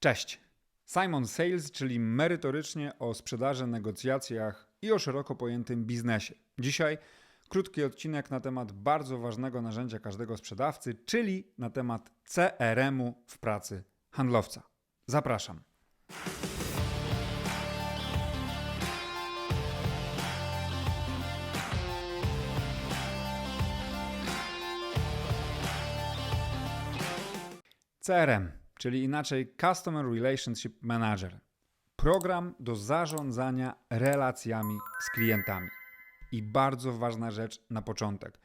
Cześć. Simon Sales, czyli merytorycznie o sprzedaży, negocjacjach i o szeroko pojętym biznesie. Dzisiaj krótki odcinek na temat bardzo ważnego narzędzia każdego sprzedawcy, czyli na temat CRM-u w pracy handlowca. Zapraszam. CRM, czyli inaczej Customer Relationship Manager. Program do zarządzania relacjami z klientami. I bardzo ważna rzecz na początek.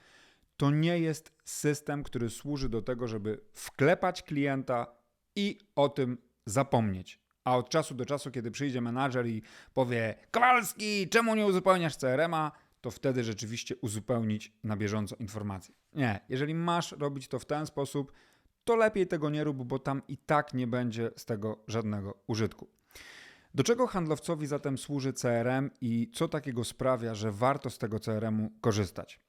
To nie jest system, który służy do tego, żeby wklepać klienta i o tym zapomnieć. A od czasu do czasu, kiedy przyjdzie menadżer i powie: Kowalski, czemu nie uzupełniasz CRM-a? To wtedy rzeczywiście uzupełnić na bieżąco informacje. Nie, jeżeli masz robić to w ten sposób, to lepiej tego nie rób, bo tam i tak nie będzie z tego żadnego użytku. Do czego handlowcowi zatem służy CRM i co takiego sprawia, że warto z tego CRM-u korzystać?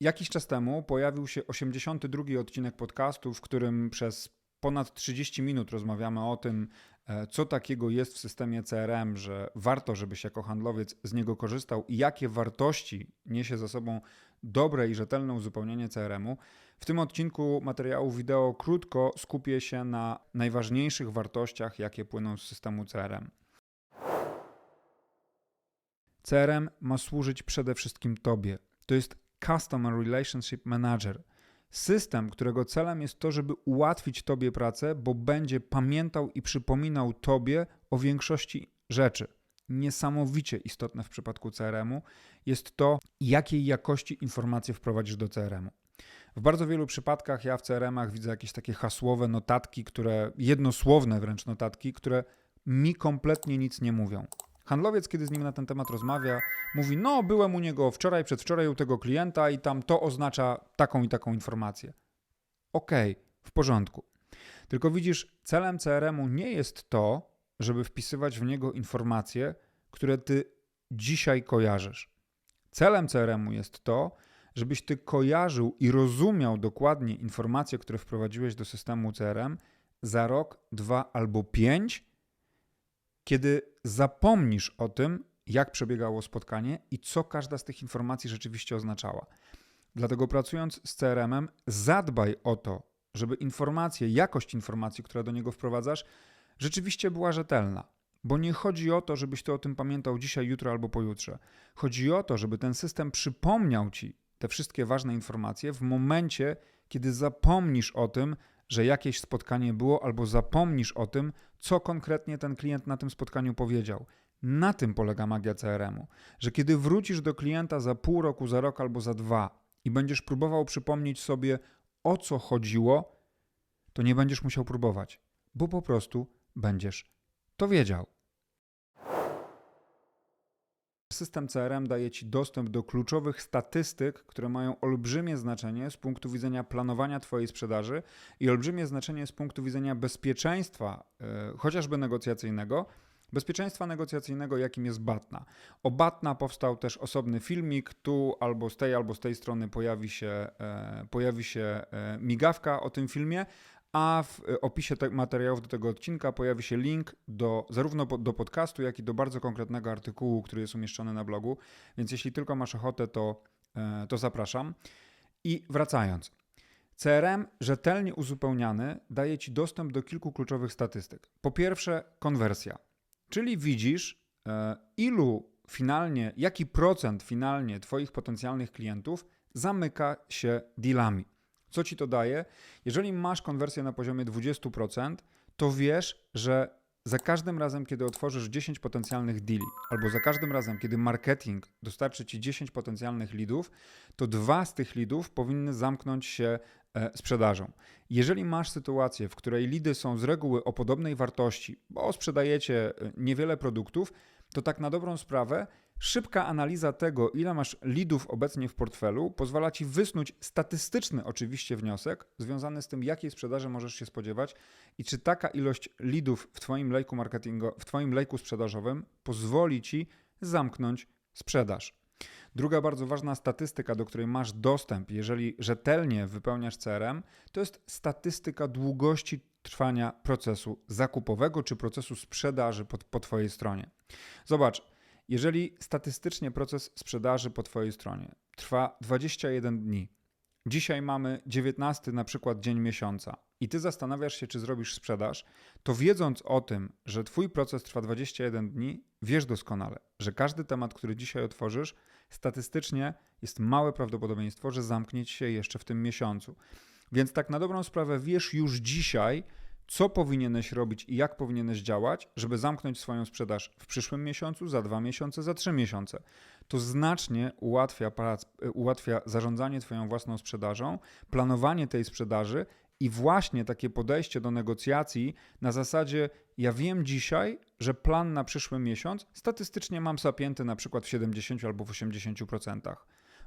Jakiś czas temu pojawił się 82 odcinek podcastu, w którym przez ponad 30 minut rozmawiamy o tym, e, co takiego jest w systemie CRM, że warto, żebyś jako handlowiec z niego korzystał i jakie wartości niesie za sobą dobre i rzetelne uzupełnienie CRM-u. W tym odcinku materiału wideo krótko skupię się na najważniejszych wartościach, jakie płyną z systemu CRM. CRM ma służyć przede wszystkim Tobie. To jest Customer Relationship Manager. System, którego celem jest to, żeby ułatwić Tobie pracę, bo będzie pamiętał i przypominał Tobie o większości rzeczy. Niesamowicie istotne w przypadku CRM-u jest to, jakiej jakości informacje wprowadzisz do CRM-u. W bardzo wielu przypadkach ja w CRM-ach widzę jakieś takie hasłowe notatki, które, jednosłowne wręcz notatki, które mi kompletnie nic nie mówią. Handlowiec, kiedy z nim na ten temat rozmawia, mówi: No, byłem u niego wczoraj, przedwczoraj u tego klienta i tam to oznacza taką i taką informację. Okej, okay, w porządku. Tylko widzisz, celem CRM-u nie jest to, żeby wpisywać w niego informacje, które ty dzisiaj kojarzysz. Celem CRM-u jest to, żebyś ty kojarzył i rozumiał dokładnie informacje, które wprowadziłeś do systemu CRM za rok, dwa albo pięć, kiedy zapomnisz o tym, jak przebiegało spotkanie i co każda z tych informacji rzeczywiście oznaczała. Dlatego pracując z CRM-em, zadbaj o to, żeby informacje, jakość informacji, które do niego wprowadzasz, rzeczywiście była rzetelna. Bo nie chodzi o to, żebyś ty o tym pamiętał dzisiaj, jutro albo pojutrze. Chodzi o to, żeby ten system przypomniał ci te wszystkie ważne informacje w momencie, kiedy zapomnisz o tym, że jakieś spotkanie było, albo zapomnisz o tym, co konkretnie ten klient na tym spotkaniu powiedział. Na tym polega magia CRM-u, że kiedy wrócisz do klienta za pół roku, za rok albo za dwa i będziesz próbował przypomnieć sobie, o co chodziło, to nie będziesz musiał próbować, bo po prostu będziesz to wiedział. System CRM daje Ci dostęp do kluczowych statystyk, które mają olbrzymie znaczenie z punktu widzenia planowania Twojej sprzedaży i olbrzymie znaczenie z punktu widzenia bezpieczeństwa, yy, chociażby negocjacyjnego. Bezpieczeństwa negocjacyjnego, jakim jest Batna. O Batna powstał też osobny filmik. Tu albo z tej, albo z tej strony pojawi się, e, pojawi się e, migawka o tym filmie a w e, opisie te materiałów do tego odcinka pojawi się link do, zarówno do podcastu, jak i do bardzo konkretnego artykułu, który jest umieszczony na blogu. Więc jeśli tylko masz ochotę, to, e, to zapraszam. I wracając. CRM rzetelnie uzupełniany daje Ci dostęp do kilku kluczowych statystyk. Po pierwsze, konwersja, czyli widzisz, e, ilu finalnie, jaki procent finalnie Twoich potencjalnych klientów zamyka się dealami. Co ci to daje? Jeżeli masz konwersję na poziomie 20%, to wiesz, że za każdym razem, kiedy otworzysz 10 potencjalnych deali, albo za każdym razem, kiedy marketing dostarczy ci 10 potencjalnych leadów, to dwa z tych leadów powinny zamknąć się e, sprzedażą. Jeżeli masz sytuację, w której lidy są z reguły o podobnej wartości, bo sprzedajecie e, niewiele produktów, to tak na dobrą sprawę Szybka analiza tego, ile masz lidów obecnie w portfelu, pozwala ci wysnuć statystyczny oczywiście wniosek związany z tym, jakiej sprzedaży możesz się spodziewać i czy taka ilość lidów w Twoim lejku marketingu, w Twoim lejku sprzedażowym pozwoli ci zamknąć sprzedaż. Druga bardzo ważna statystyka, do której masz dostęp, jeżeli rzetelnie wypełniasz CRM, to jest statystyka długości trwania procesu zakupowego czy procesu sprzedaży po, po Twojej stronie. Zobacz, jeżeli statystycznie proces sprzedaży po Twojej stronie trwa 21 dni, dzisiaj mamy 19 na przykład dzień miesiąca i Ty zastanawiasz się, czy zrobisz sprzedaż, to wiedząc o tym, że Twój proces trwa 21 dni, wiesz doskonale, że każdy temat, który dzisiaj otworzysz, statystycznie jest małe prawdopodobieństwo, że zamknie się jeszcze w tym miesiącu. Więc tak na dobrą sprawę wiesz już dzisiaj, co powinieneś robić i jak powinieneś działać, żeby zamknąć swoją sprzedaż w przyszłym miesiącu, za dwa miesiące, za trzy miesiące. To znacznie ułatwia, prac, ułatwia zarządzanie Twoją własną sprzedażą, planowanie tej sprzedaży i właśnie takie podejście do negocjacji na zasadzie: Ja wiem dzisiaj, że plan na przyszły miesiąc statystycznie mam zapięty na przykład w 70 albo w 80%.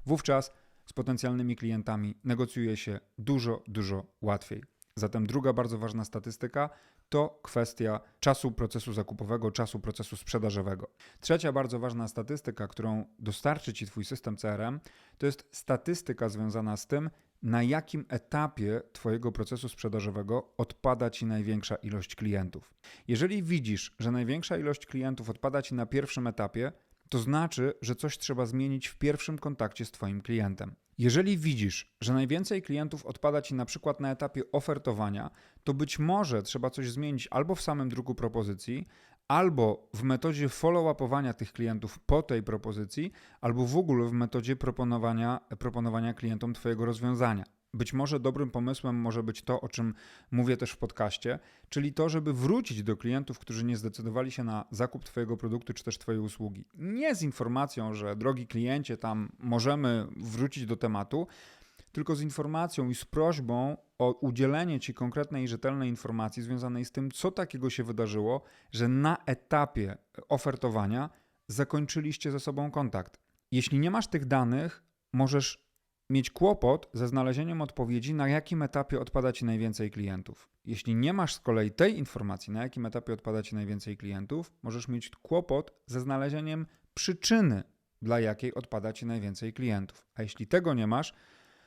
Wówczas z potencjalnymi klientami negocjuje się dużo, dużo łatwiej. Zatem druga bardzo ważna statystyka to kwestia czasu procesu zakupowego, czasu procesu sprzedażowego. Trzecia bardzo ważna statystyka, którą dostarczy Ci Twój system CRM, to jest statystyka związana z tym, na jakim etapie Twojego procesu sprzedażowego odpada Ci największa ilość klientów. Jeżeli widzisz, że największa ilość klientów odpada Ci na pierwszym etapie, to znaczy, że coś trzeba zmienić w pierwszym kontakcie z Twoim klientem. Jeżeli widzisz, że najwięcej klientów odpada Ci na przykład na etapie ofertowania, to być może trzeba coś zmienić albo w samym druku propozycji, albo w metodzie follow-upowania tych klientów po tej propozycji, albo w ogóle w metodzie proponowania, proponowania klientom Twojego rozwiązania. Być może dobrym pomysłem może być to, o czym mówię też w podcaście, czyli to, żeby wrócić do klientów, którzy nie zdecydowali się na zakup Twojego produktu czy też Twojej usługi. Nie z informacją, że drogi kliencie, tam możemy wrócić do tematu, tylko z informacją i z prośbą o udzielenie Ci konkretnej i rzetelnej informacji związanej z tym, co takiego się wydarzyło, że na etapie ofertowania zakończyliście ze sobą kontakt. Jeśli nie masz tych danych, możesz mieć kłopot ze znalezieniem odpowiedzi, na jakim etapie odpada Ci najwięcej klientów. Jeśli nie masz z kolei tej informacji, na jakim etapie odpada Ci najwięcej klientów, możesz mieć kłopot ze znalezieniem przyczyny, dla jakiej odpada Ci najwięcej klientów. A jeśli tego nie masz,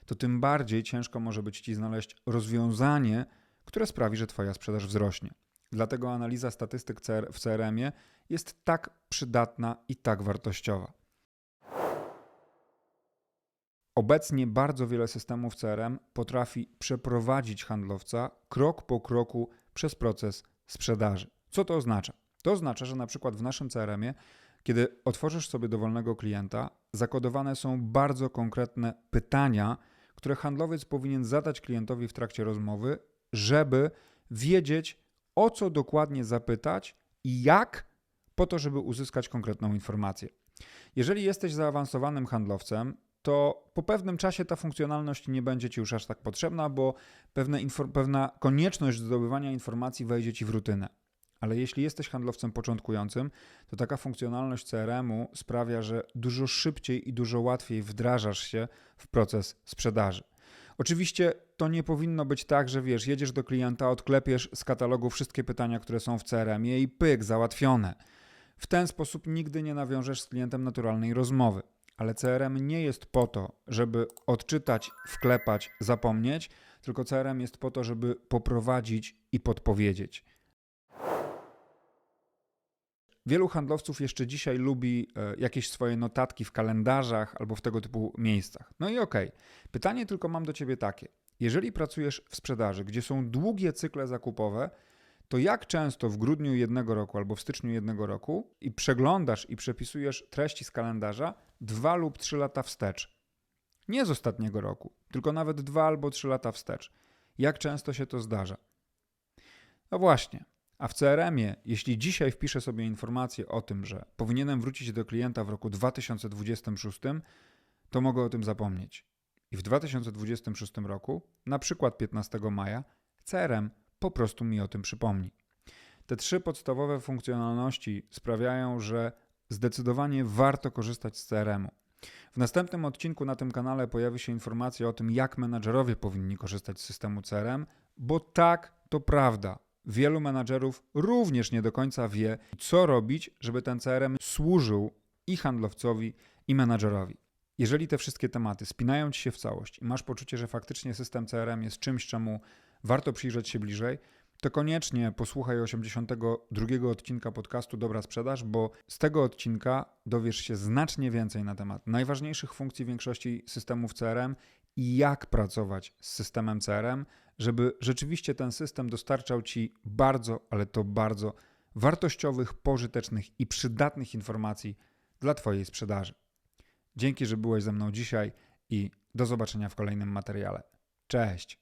to tym bardziej ciężko może być Ci znaleźć rozwiązanie, które sprawi, że Twoja sprzedaż wzrośnie. Dlatego analiza statystyk w CRM-ie jest tak przydatna i tak wartościowa. Obecnie bardzo wiele systemów CRM potrafi przeprowadzić handlowca krok po kroku przez proces sprzedaży. Co to oznacza? To oznacza, że na przykład w naszym CRM-ie, kiedy otworzysz sobie dowolnego klienta, zakodowane są bardzo konkretne pytania, które handlowiec powinien zadać klientowi w trakcie rozmowy, żeby wiedzieć, o co dokładnie zapytać i jak, po to, żeby uzyskać konkretną informację. Jeżeli jesteś zaawansowanym handlowcem, to po pewnym czasie ta funkcjonalność nie będzie Ci już aż tak potrzebna, bo pewne pewna konieczność zdobywania informacji wejdzie Ci w rutynę. Ale jeśli jesteś handlowcem początkującym, to taka funkcjonalność CRM-u sprawia, że dużo szybciej i dużo łatwiej wdrażasz się w proces sprzedaży. Oczywiście to nie powinno być tak, że wiesz, jedziesz do klienta, odklepiesz z katalogu wszystkie pytania, które są w CRM-ie i pyk, załatwione. W ten sposób nigdy nie nawiążesz z klientem naturalnej rozmowy. Ale CRM nie jest po to, żeby odczytać, wklepać, zapomnieć, tylko CRM jest po to, żeby poprowadzić i podpowiedzieć. Wielu handlowców jeszcze dzisiaj lubi e, jakieś swoje notatki w kalendarzach albo w tego typu miejscach. No i okej. Okay. Pytanie tylko mam do ciebie takie. Jeżeli pracujesz w sprzedaży, gdzie są długie cykle zakupowe, to jak często w grudniu jednego roku albo w styczniu jednego roku i przeglądasz i przepisujesz treści z kalendarza dwa lub trzy lata wstecz? Nie z ostatniego roku, tylko nawet dwa albo trzy lata wstecz. Jak często się to zdarza? No właśnie. A w CRM-ie, jeśli dzisiaj wpiszę sobie informację o tym, że powinienem wrócić do klienta w roku 2026, to mogę o tym zapomnieć. I w 2026 roku, na przykład 15 maja, CRM po prostu mi o tym przypomni. Te trzy podstawowe funkcjonalności sprawiają, że zdecydowanie warto korzystać z CRM-u. W następnym odcinku na tym kanale pojawi się informacja o tym, jak menadżerowie powinni korzystać z systemu CRM, bo tak, to prawda. Wielu menadżerów również nie do końca wie, co robić, żeby ten CRM służył i handlowcowi, i menadżerowi. Jeżeli te wszystkie tematy spinają ci się w całość i masz poczucie, że faktycznie system CRM jest czymś, czemu warto przyjrzeć się bliżej, to koniecznie posłuchaj 82 odcinka podcastu Dobra Sprzedaż, bo z tego odcinka dowiesz się znacznie więcej na temat najważniejszych funkcji większości systemów CRM i jak pracować z systemem CRM, żeby rzeczywiście ten system dostarczał ci bardzo, ale to bardzo wartościowych, pożytecznych i przydatnych informacji dla Twojej sprzedaży. Dzięki, że byłeś ze mną dzisiaj i do zobaczenia w kolejnym materiale. Cześć!